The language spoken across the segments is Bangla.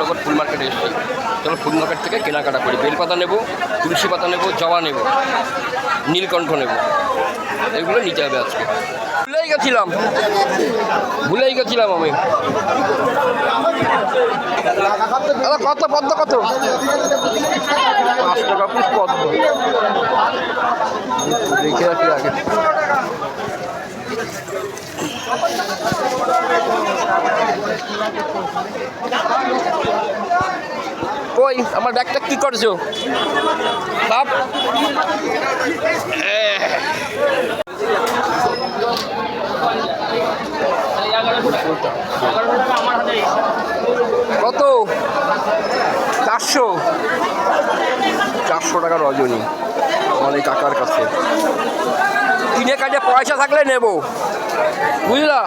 রামনগর ফুল মার্কেটে এসেছি। চলো ফুল মার্কেট থেকে কেনাকাটা করি। বেলপাতা নেব, তুলসী পাতা নেব, জবা নেব, নীলকণ্ঠ নেব। এগুলো নিতে হবে আজকে। ভুলেই গেছিলাম। ভুলেই গেছিলাম আমি। কত পদ্ম, কত? পাঁচ টাকা পিস পদ্ম। দেখে রাখি আগে। কই আমার ব্যাগটা কি করছ? সব কত? চারশো। চারশো টাকা রজনী অনেক কাকার কাছে। কিনে কাজে পয়সা থাকলে নেব। বুঝলা?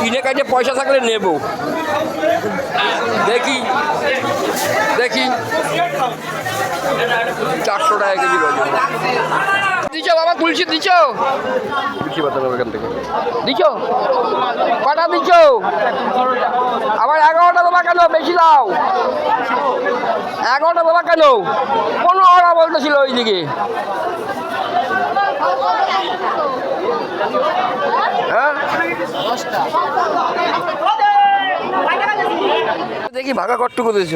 কিনে কাজে পয়সা থাকলে নেব। দেখি দেখি। চারশো টাকা কেজি রজনী দিছ বাবা তুলসী দিছ? পাতা নেব এখান থেকে। দিছ? কটা দিছ? আবার এগারোটা দেবা কেন? বেশি দাও। এগারোটা দেবা কেন? কোনো ওরা বলতেছিল ওইদিকে। দেখি ভাগা কট্টুকু দিয়েছ?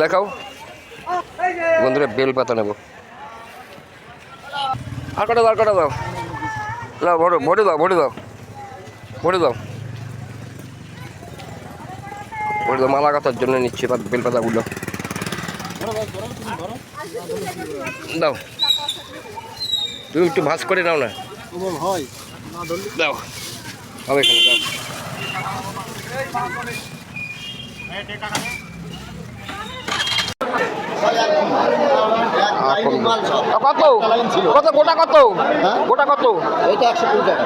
দেখাও। বন্ধুরা, বেল পাতা নেব। আর কটা দাও কটা দাও। না ভরে ভরে দাও ভরে দাও। ভরে দাও। ভরে দাও, মালা গাথার জন্য নিচ্ছি বেল পাতাগুলো। দাও। তুমি একটু ভাজ করে নাও না। দাও। হবে এখানে দাও। কত? কত? গোটা কত? গোটা কত? এটা একশো কুড়ি টাকা।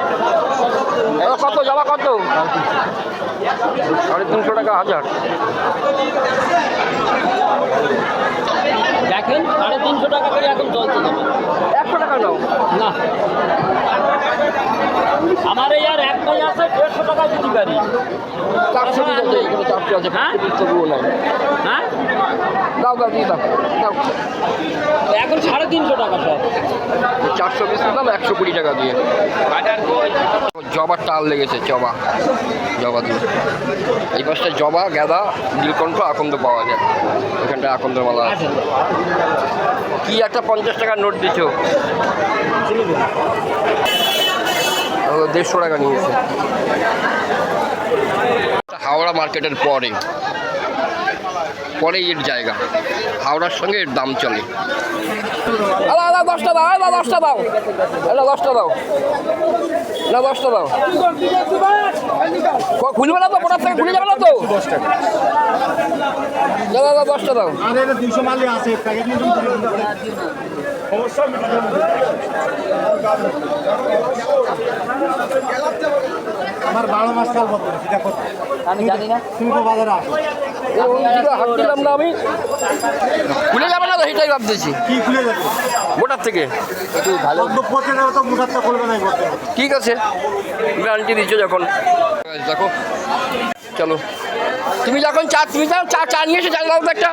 কত? জমা কত? সাড়ে তিনশো টাকা হাজার দেখেন সাড়ে তিনশো টাকা করে এখন চলছে দাম। একশো টাকা নাও না আমার এই আর একটাই আছে দেড়শো চারশো চারশো আছে হ্যাঁ? হ্যাঁ? দাও দাও দিয়ে দাও দাও। এখন সাড়ে তিনশো টাকা চারশো পিস দাম একশো কুড়ি টাকা দিয়ে। জবার টাল লেগেছে জবা। জবা দিয়ে এই পাশটা জবা গাঁদা নীলকণ্ঠ আকন্দ পাওয়া যায়। এখানটা আকন্দ মালা আছে কি একটা পঞ্চাশ টাকার নোট দিছো? দেড়শো টাকা নিয়েছে। হাওড়া মার্কেটের পরে পরে এর জায়গা। হাওড়ার সঙ্গে এর দাম চলে। দাদা দশটা দাও দাদা দশটা দাও। দাদা দশটা দাও। না দশটা দাও। খুলবে না তো? কোটার থেকে খুলে যাবে না তো? দাদা দাদা দশটা দাও। আরে এটা দুইশো মালই আছে। সমস্যা আমার বারো মাস কাল বলতে সেটা করতে আমি জানি না। তুমি তো বাজারে আসো না আমি। খুলে যাবে না তো সেটাই ভাবতেছি। কি খুলে যাবে? মোটার থেকে। একটু ভালো। পচে যাবে তো মোটারটা করবে না ঠিক আছে। গ্যারান্টি দিচ্ছ যখন। দেখো চলো। তুমি যখন চা তুমি যাও চা চা নিয়ে এসে চা দাও তো একটা।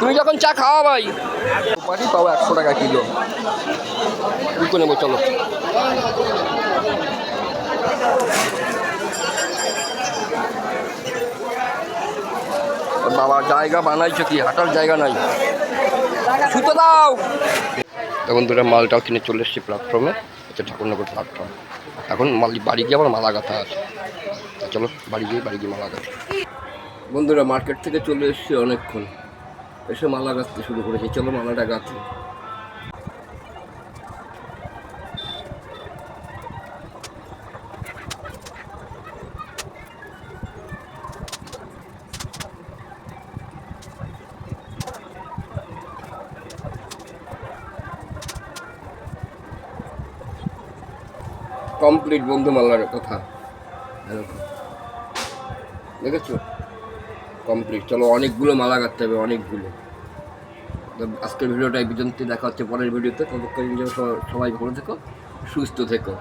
তুমি যখন চা খাওয়া ভাই? পাটি পাও একশো টাকা কিলো। দুটো নেব চলো। বাবা জায়গা বানাইছো কি হাঁটার জায়গা নাই। সুতো দাও। তো বন্ধুরা মালটাও কিনে চলে এসেছি প্ল্যাটফর্মে হচ্ছে ঠাকুরনগর প্ল্যাটফর্ম এখন মাল বাড়ি গিয়ে আবার মালা গাথা আছে চলো বাড়ি গিয়ে বাড়ি গিয়ে মালা গাথা বন্ধুরা মার্কেট থেকে চলে এসেছি অনেকক্ষণ। এসে মালা গাঁথতে শুরু করেছি। চলো মালাটা গাঁথি। কমপ্লিট বন্ধু মালার কথা। দেখেছ? কমপ্লিট চলো, অনেকগুলো মালা কাটতে হবে, অনেকগুলো। তো আজকের ভিডিওটা এই পর্যন্ত দেখা হচ্ছে পরের ভিডিওতে। ততক্ষণ সবাই ভালো থেকো, সুস্থ থেকো।